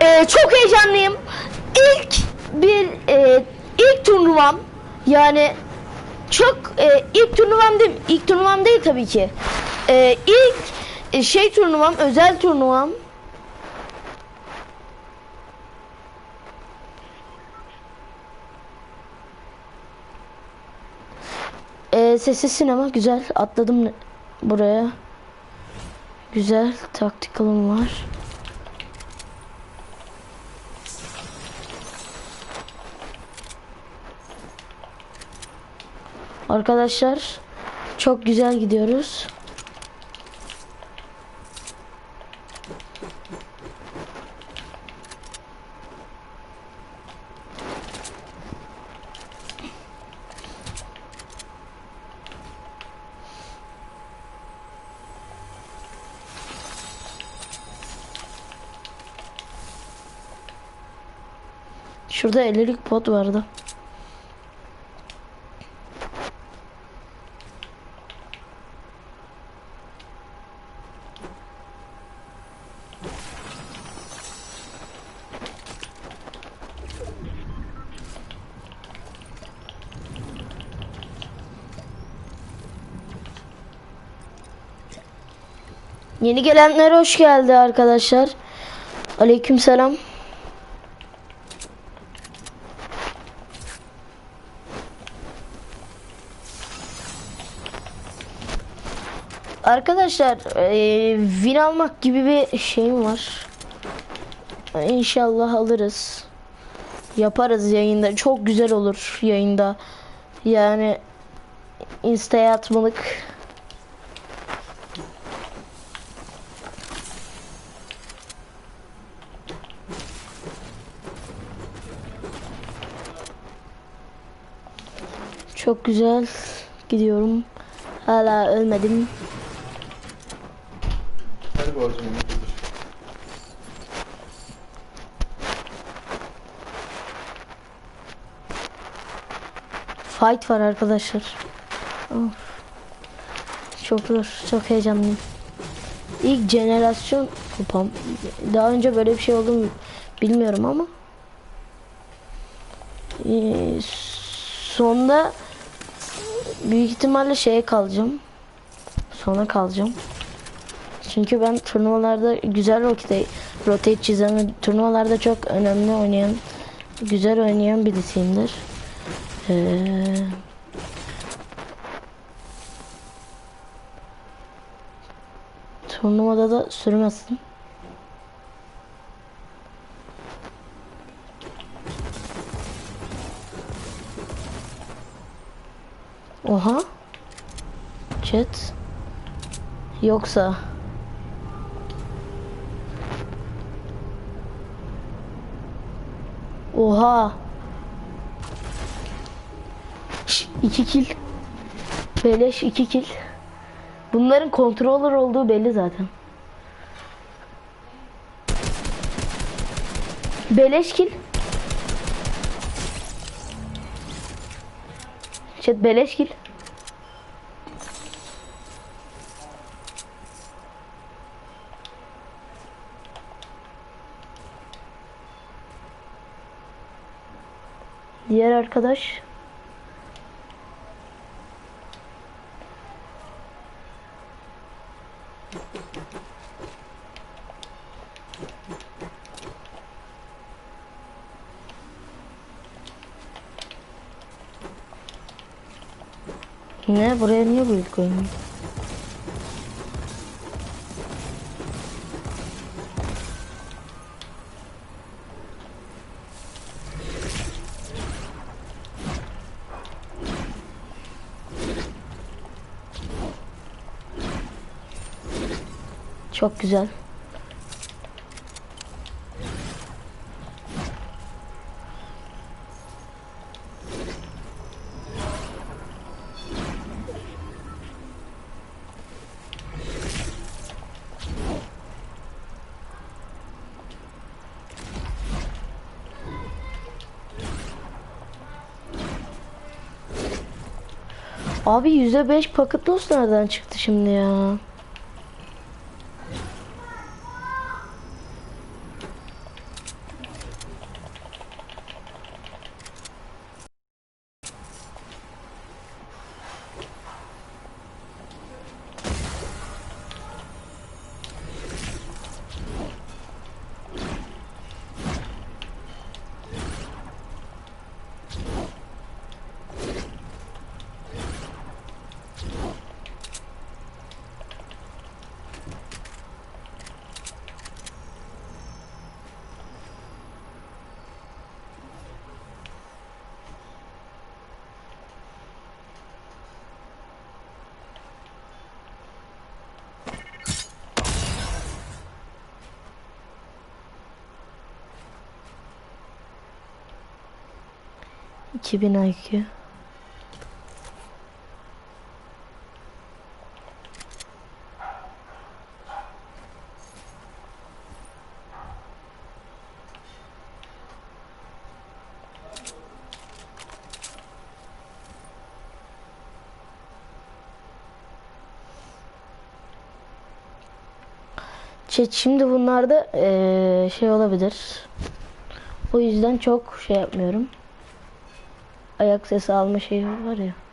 Ee, çok heyecanlıyım. İlk bir e, ilk turnuvam yani çok e, ilk turnuvam değil, ilk turnuvam değil tabii ki. E, ilk e, şey turnuvam, özel turnuvam. E, sessiz sinema güzel. Atladım buraya. Güzel. Taktikalım var. Arkadaşlar çok güzel gidiyoruz. Şurada 50'lik pot vardı. Yeni gelenler hoş geldi arkadaşlar. Aleykümselam. Arkadaşlar eee win almak gibi bir şeyim var. İnşallah alırız. Yaparız yayında. Çok güzel olur yayında. Yani instaya atmalık. Çok güzel gidiyorum. Hala ölmedim. Borcum unutulur. Fight var arkadaşlar. Of. Çok zor, çok heyecanlıyım. İlk jenerasyon kupam. Daha önce böyle bir şey oldu mu bilmiyorum ama. Ee, sonda büyük ihtimalle şeye kalacağım. Sona kalacağım. Çünkü ben turnuvalarda güzel rotate, rotate çizen, turnuvalarda çok önemli oynayan, güzel oynayan birisiyimdir. Ee, turnuvada da sürmezsin. Oha. Chat. Yoksa. Oha. Şş, İki kill. Beleş iki kill. Bunların controller olduğu belli zaten. Beleş kill. Chat beleş kill. Diğer arkadaş Ne? Buraya niye build koymuyor? Çok güzel. Abi %5 paket loss nereden çıktı şimdi ya? 2000 IQ. Chat şimdi bunlarda eee, şey olabilir. O yüzden çok şey yapmıyorum. Ayak sesi alma şeyi var ya.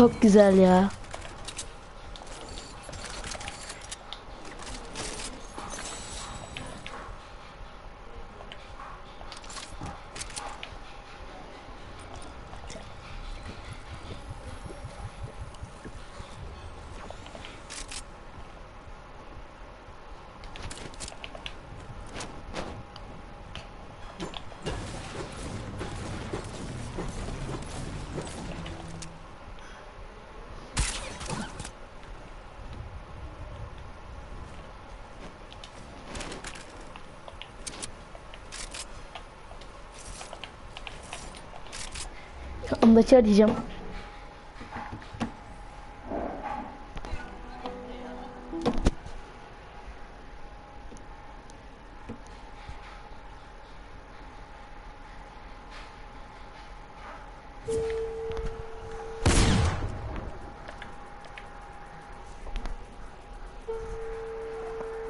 Çok güzel ya. Ambaçı arayacağım.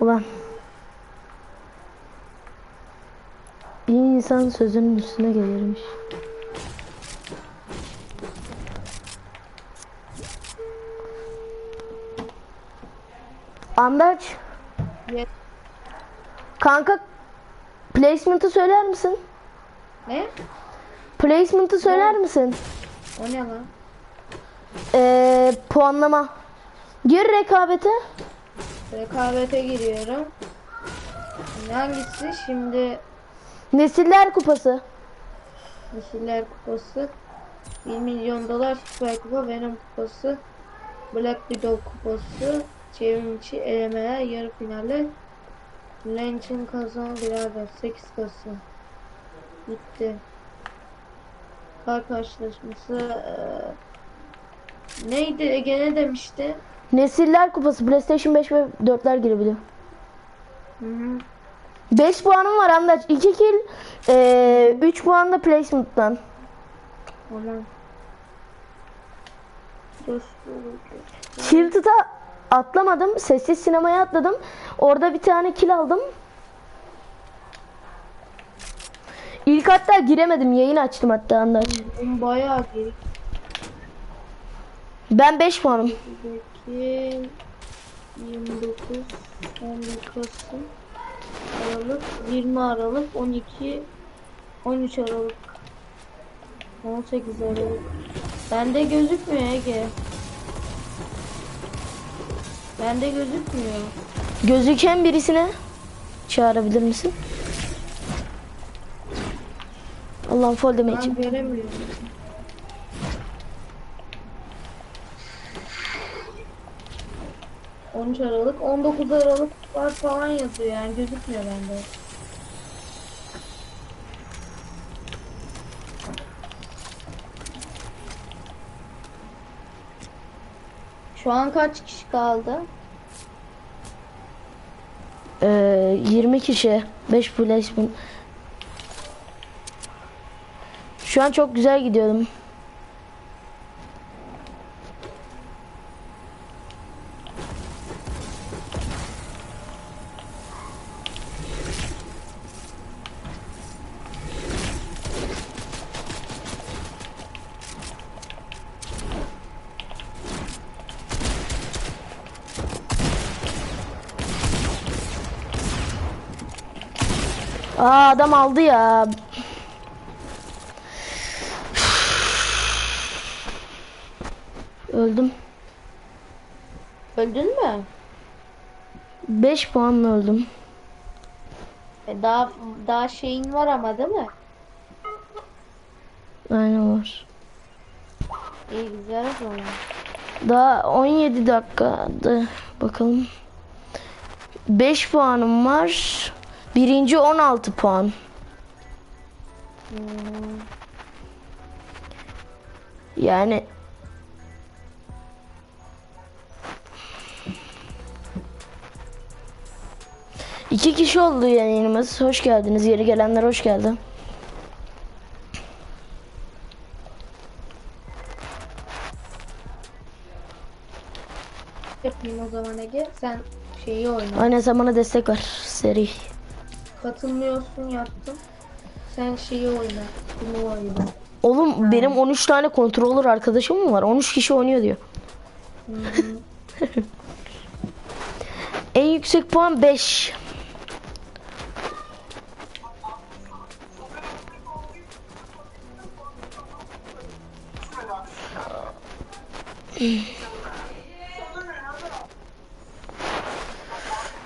Ulan. Bir insan sözünün üstüne gelirmiş. Andaç. Ye- Kanka placement'ı söyler misin? Ne? Placement'ı söyler misin? O ne lan? Ee, puanlama. Gir rekabete. Rekabete giriyorum. Şimdi Hangisi? Şimdi Nesiller kupası. Nesiller Kupası. 1 milyon dolar Süper Kupa Venom Kupası. Black Widow Kupası. Çevrimiçi elemeler yarı finale. Lynch'in kazan birader 8 Kasım. Bitti. Kar karşılaşması. eee, neydi Ege ne demişti? Nesiller kupası. PlayStation 5 ve 4'ler girebiliyor. Hı hı. 5 puanım var Andaç. 2 kill. Ee, 3 puan da placement'tan. Dur. Tilted'a atlamadım. Sessiz sinemaya atladım. Orada bir tane kill aldım. İlk hatta giremedim. Yayın açtım hatta. Bunun bayağı geri. Ben 5 puanım. 2 29 11 Kasım Aralık 20 Aralık 12 13 Aralık 18 Aralık Bende gözükmüyor Ege Bende gözükmüyor Gözüken birisine çağırabilir misin? Allah'ım fall damage. Ben göremiyorum. ...13 Aralık, 19 Aralık var falan yazıyor yani gözükmüyor bende. Şu an kaç kişi kaldı? Ee, 20 kişi. 5 placement. Şu an çok güzel gidiyorum. Adam aldı ya. Öldüm. Öldün mü? 5 puanla öldüm. E daha daha şeyin var ama değil mi? Aynen var. İyi güzel o zaman. Daha 17 dakikada bakalım. 5 puanım var. Birinci 16 puan. Yani İki kişi oldu yayınımız. Hoş geldiniz. Yeri gelenler hoş geldi. Yapayım o zaman Ege. Sen şeyi oyna. Aynen sen bana destek ver. Seri. Katılmıyorsun yaptım. Sen şeyi oyna. Bunu oyna. Oğlum benim 13 tane controller arkadaşım mı var? 13 kişi oynuyor diyor. en yüksek puan 5.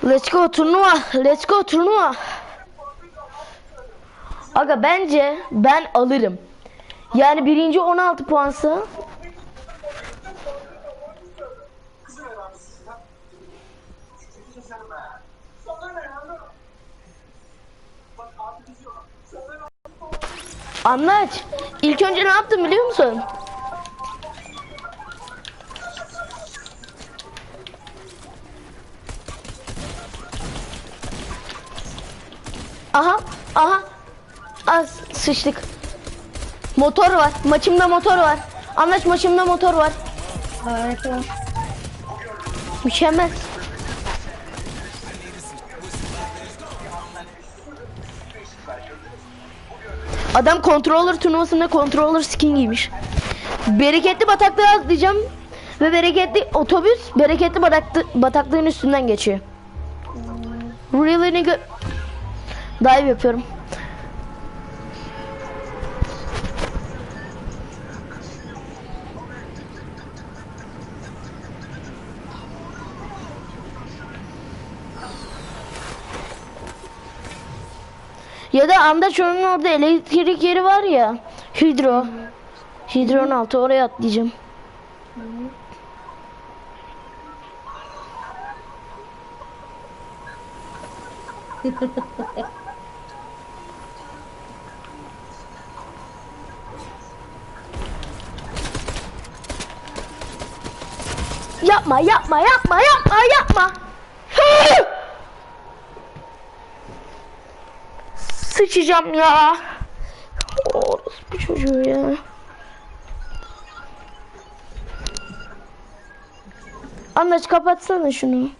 Let's go turnuva. Let's go turnuva. Aga bence ben alırım. Yani birinci 16 puansa Anlaç. İlk önce ne yaptım biliyor musun? Aha. Sıçtık. Motor var. Maçımda motor var. Anlaş maçımda motor var. Harika. Mükemmel. Adam controller turnuvasında controller skin giymiş. Bereketli bataklığa atlayacağım. Ve bereketli otobüs bereketli bataklı, bataklığın üstünden geçiyor. Really nigga. Dive yapıyorum. Ya da Andaço'nun orada elektrik yeri var ya. Hidro. Hidron altı oraya atlayacağım. Yapma yapma yapma yapma yapma. Hı! Sıçacağım ya. Orospu çocuğu ya. Anlaş kapatsana şunu.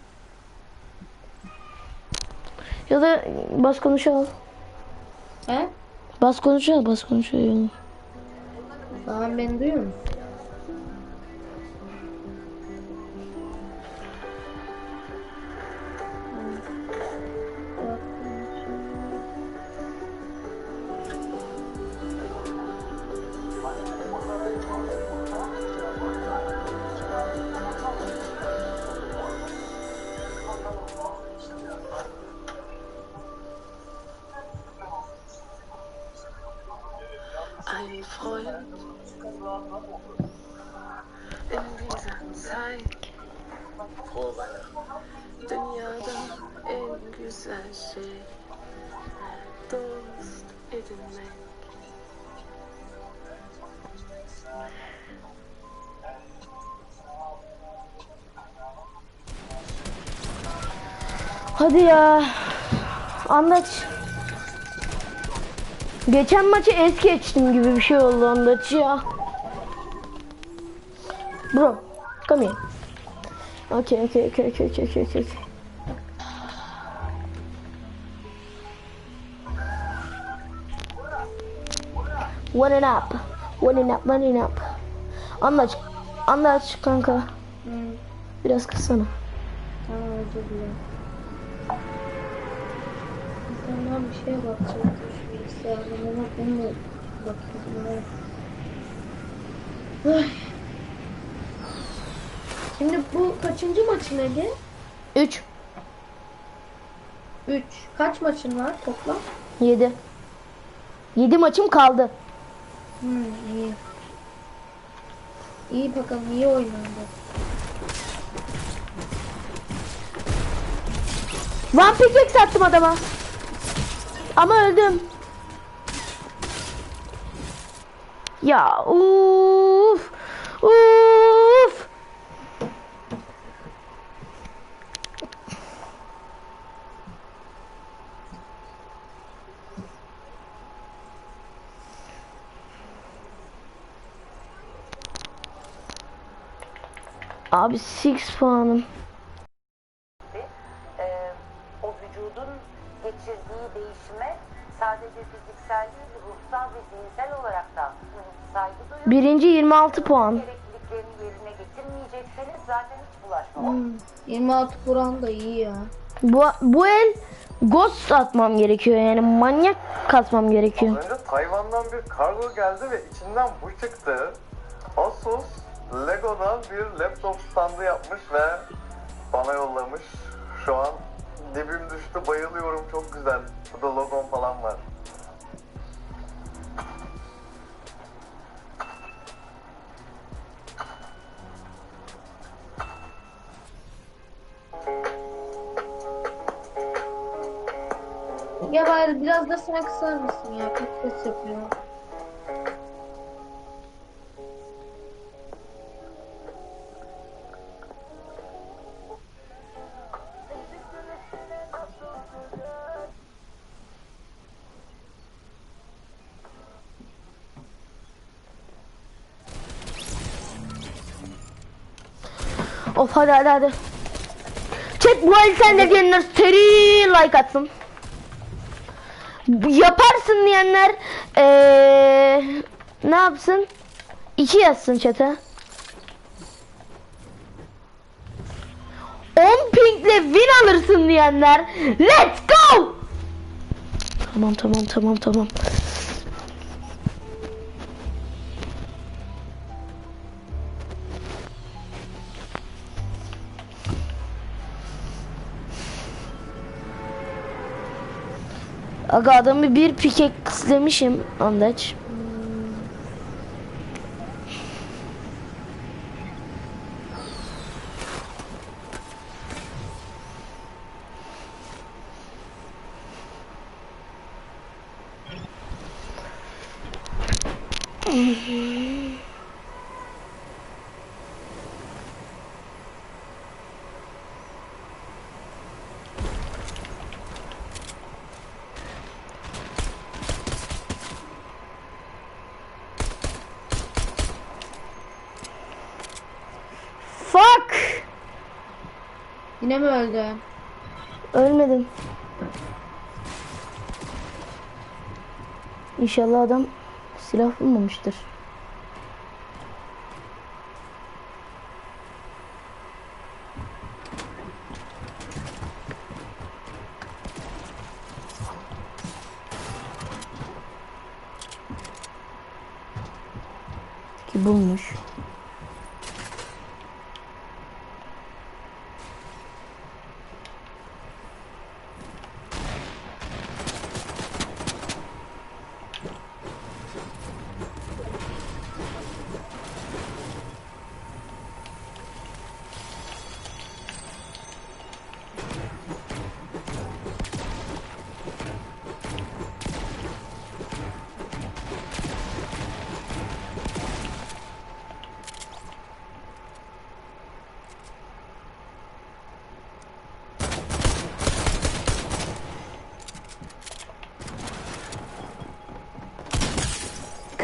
Ya da bas konuşalım. He? Bas konuşalım, bas konuşalım. Tamam beni duyuyor musun? Hadi ya. Anlaç. Geçen maçı es geçtim gibi bir şey oldu Andaç ya. Bro, come here. Okay, okay, okay, okay, okay, okay, okay. Running up, running up, running up. Anlaç, anlaç kanka. Hı. Biraz kıssana. Tamam özür dilerim. Bir şeye bakacak. Şu bilgisayarda ona da bakayım. Ay. Şimdi bu kaçıncı maçın Ege? 3, 3. Kaç maçın var toplam? 7. 7 maçım kaldı. Hmm, iyi. İyi bakalım iyi oynandı. One pickaxe attım adama. Ama öldüm. Ya uf. Uf. Abi 6 puanım. Birinci 26 puan. gerekliliklerini yerine getirmeyecekseniz zaten hiç bulaşmam. Hmm, 26 Kur'an da iyi ya. Bu, bu el ghost atmam gerekiyor yani manyak kasmam gerekiyor. Önce Tayvan'dan bir kargo geldi ve içinden bu çıktı. Asus Lego'dan bir laptop standı yapmış ve bana yollamış. Şu an dibim düştü bayılıyorum çok güzel. Burada logom falan var. Bari biraz da sen kısar mısın ya? Çok ses yapıyor. Of hadi hadi hadi. Chat bu el sen de diyenler seri like atsın. Yaparsın diyenler eee, ne yapsın? İki yazsın chat'e. 10 pinkle win alırsın diyenler let's go. Tamam tamam tamam tamam. Aga adamı bir pike kıslemişim andaç. Fuck! Yine mi öldü? Ölmedim. İnşallah adam silah bulmamıştır. Ki bulmuş.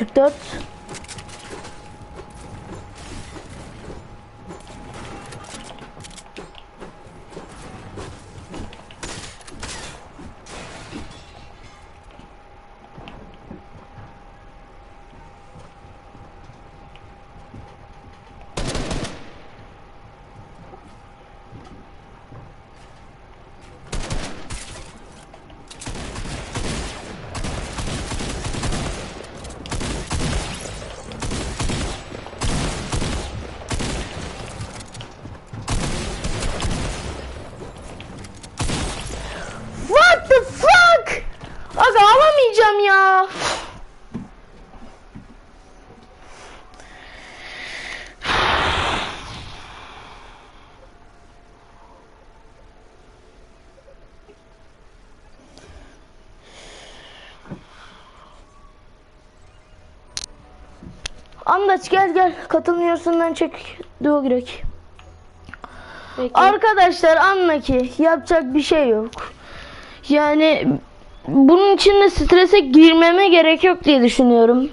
tots Andaç gel gel katılmıyorsundan çek duo girek. Peki. Arkadaşlar anla ki yapacak bir şey yok. Yani bunun için de strese girmeme gerek yok diye düşünüyorum.